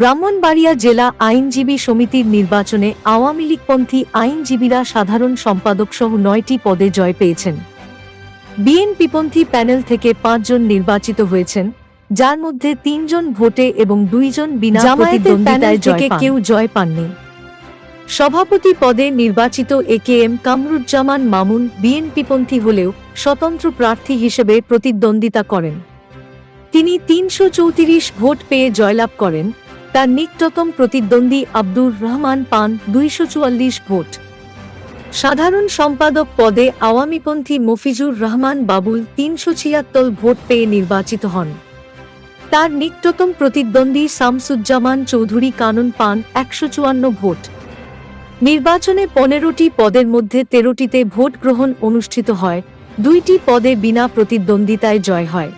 ব্রাহ্মণবাড়িয়া জেলা আইনজীবী সমিতির নির্বাচনে আওয়ামী লীগপন্থী আইনজীবীরা সাধারণ সম্পাদক সহ নয়টি পদে জয় পেয়েছেন। বিএনপিপন্থী প্যানেল থেকে পাঁচজন নির্বাচিত হয়েছেন যার মধ্যে তিনজন ভোটে এবং দুইজন বিনা প্রতিদ্বন্দ্বিতায় থেকে কেউ জয় পাননি। সভাপতি পদে নির্বাচিত A K M Kamruzzaman Mamun বিএনপিপন্থী হলেও স্বতন্ত্র প্রার্থী হিসেবে প্রতিদ্বন্দ্বিতা করেন। তিনি তিনশো চৌত্রিশ ভোট পেয়ে জয়লাভ করেন তার নিকটতম প্রতিদ্বন্দ্বী আব্দুর রহমান পান দুইশো চুয়াল্লিশ ভোট। সাধারণ সম্পাদক পদে আওয়ামীপন্থী মফিজুর রহমান বাবুল তিনশো ছিয়াত্তর ভোট পেয়ে নির্বাচিত হন। তার নিকটতম প্রতিদ্বন্দ্বী শামসুজ্জামান চৌধুরী কানন পান একশো চুয়ান্ন ভোট। নির্বাচনে পনেরোটি পদের মধ্যে তেরোটিতে ভোট গ্রহণ অনুষ্ঠিত হয়, দুইটি পদে বিনা প্রতিদ্বন্দ্বিতায় জয় হয়।